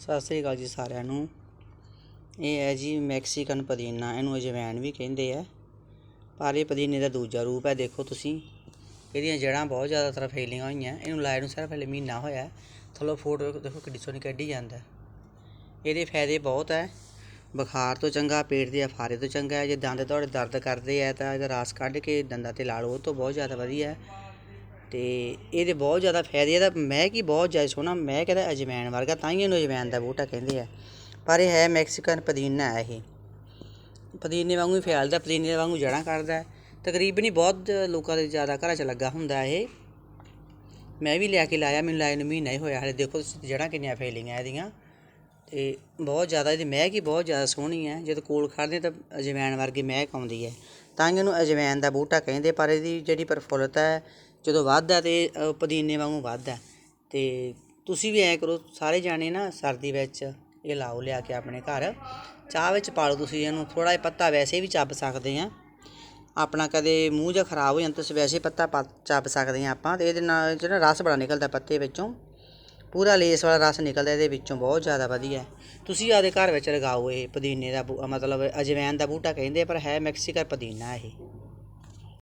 ਸਤਿ ਸ੍ਰੀ ਅਕਾਲ ਜੀ ਸਾਰਿਆਂ ਨੂੰ। ਇਹ ਹੈ ਜੀ ਮੈਕਸੀਕਨ ਪੁਦੀਨਾ, ਇਹਨੂੰ ਅਜਵਾਇਣ ਵੀ ਕਹਿੰਦੇ ਆ। ਪਰ ਇਹ ਪੁਦੀਨੇ ਦਾ ਦੂਜਾ ਰੂਪ ਹੈ, ਦੇਖੋ ਤੁਸੀਂ। ਇਹਦੀਆਂ ਜੜ੍ਹਾਂ ਬਹੁਤ ਜ਼ਿਆਦਾ ਤਰ੍ਹਾਂ ਫੈਲੀਆਂ ਹੋਈਆਂ, ਇਹਨੂੰ ਲਾਏ ਨੂੰ ਸਿਰਫ ਹਲੇ ਮਹੀਨਾ ਹੋਇਆ ਥੱਲੋਂ ਫੋਟੋ ਦੇਖੋ ਕਿੱਡੀ ਸੋਹਣੀ ਕੱਢੀ ਜਾਂਦਾ। ਇਹਦੇ ਫਾਇਦੇ ਬਹੁਤ ਹੈ। ਬੁਖਾਰ ਤੋਂ ਚੰਗਾ, ਪੇਟ ਦੇ ਅਫਾਰੇ ਤੋਂ ਚੰਗਾ ਹੈ। ਜੇ ਦੰਦ ਤੁਹਾਡੇ ਦਰਦ ਕਰਦੇ ਆ ਤਾਂ ਇਹਦਾ ਰਸ ਕੱਢ ਕੇ ਦੰਦਾਂ ਤੇ ਲਾ ਲਓ, ਉਹ ਤੋਂ ਬਹੁਤ ਜ਼ਿਆਦਾ ਵਧੀਆ ਹੈ। ਅਤੇ ਇਹਦੇ ਬਹੁਤ ਜ਼ਿਆਦਾ ਫਾਇਦੇ ਇਹਦਾ ਮਹਿਕ ਹੀ ਬਹੁਤ ਜ਼ਿਆਦਾ ਸੋਹਣਾ ਮਹਿਕ ਇਹਦਾ ਅਜਵਾਇਣ ਵਰਗਾ ਤਾਂ ਹੀ ਇਹਨੂੰ ਅਜਵਾਇਣ ਦਾ ਬੂਟਾ ਕਹਿੰਦੇ ਆ। ਪਰ ਇਹ ਹੈ ਮੈਕਸੀਕਨ ਪੁਦੀਨਾ ਹੈ ਇਹ। ਪੁਦੀਨੇ ਵਾਂਗੂ ਹੀ ਫੈਲਦਾ, ਪੁਦੀਨੇ ਵਾਂਗੂ ਜੜਾਂ ਕੱਢਦਾ ਤਕਰੀਬਨ ਹੀ ਬਹੁਤ ਲੋਕਾਂ ਦੇ ਜ਼ਿਆਦਾ ਘਰਾਂ 'ਚ ਲੱਗਾ ਹੁੰਦਾ ਇਹ। ਮੈਂ ਵੀ ਲਿਆ ਕੇ ਲਾਇਆ, ਮੈਨੂੰ ਲਾਏ ਨੂੰ ਮਹੀਨਾ ਹੀ ਹੋਇਆ, ਹਲੇ ਦੇਖੋ ਤੁਸੀਂ ਜੜਾਂ ਕਿੰਨੀਆਂ ਫੈਲੀਆਂ ਇਹਦੀਆਂ। ਤੇ ਬਹੁਤ ਜ਼ਿਆਦਾ ਇਹਦੀ ਮਹਿਕ ਹੀ ਬਹੁਤ ਜ਼ਿਆਦਾ ਸੋਹਣੀ ਹੈ, ਜਦ ਕੋਲ ਖੜਦੇ ਤਾਂ ਅਜਵਾਇਣ ਵਰਗੀ ਮਹਿਕ ਆਉਂਦੀ ਹੈ। ਤਾਂ ਹੀ ਇਹਨੂੰ ਅਜਵਾਇਣ ਦਾ ਬੂਟਾ ਕਹਿੰਦੇ ਪਰ ਇਹਦੀ ਜਿਹੜੀ ਪ੍ਰਫੁੱਲਤਾ ਹੈ ਜਦੋਂ ਵੱਧਦਾ ਤੇ ਪੁਦੀਨੇ ਵਾਂਗੂ ਵੱਧਦਾ। ਤੇ ਤੁਸੀਂ ਵੀ ਐਂ ਕਰੋ, ਸਾਰੇ ਜਾਣੇ ਨਾ ਸਰਦੀ ਵਿੱਚ ਇਹ ਲਾਓ ਲਿਆ ਕੇ ਆਪਣੇ ਘਰ। ਚਾਹ ਵਿੱਚ ਪਾ ਲਓ ਤੁਸੀਂ, ਇਹਨੂੰ ਥੋੜਾ ਜਿਹਾ ਪੱਤਾ ਵੈਸੇ ਵੀ ਚੱਬ ਸਕਦੇ ਆ ਆਪਣਾ ਕਦੇ ਮੂੰਹ ਜਿਹਾ ਖਰਾਬ ਹੋ ਜਾਂਦਾ ਤੁਸੀਂ ਵੈਸੇ ਪੱਤਾ ਪਾ- ਚੱਬ ਸਕਦੇ ਆ ਆਪਾਂ। ਤੇ ਇਹਦੇ ਨਾਲ ਜਿਹੜਾ ਰਸ ਬੜਾ ਨਿਕਲਦਾ ਪੱਤੇ ਵਿੱਚੋਂ, ਪੂਰਾ ਲੇਸ ਵਾਲਾ ਰਸ ਨਿਕਲਦਾ ਇਹਦੇ ਵਿੱਚੋਂ, ਬਹੁਤ ਜ਼ਿਆਦਾ ਵਧੀਆ। ਤੁਸੀਂ ਆਦੇ ਘਰ ਵਿੱਚ ਲਗਾਓ ਇਹ ਪੁਦੀਨੇ ਦਾ ਬੂ- ਮਤਲਬ ਅਜਵੈਨ ਦਾ ਬੂਟਾ ਕਹਿੰਦੇ ਪਰ ਹੈ ਮੈਕਸੀਕਨ ਪੁਦੀਨਾ ਇਹ।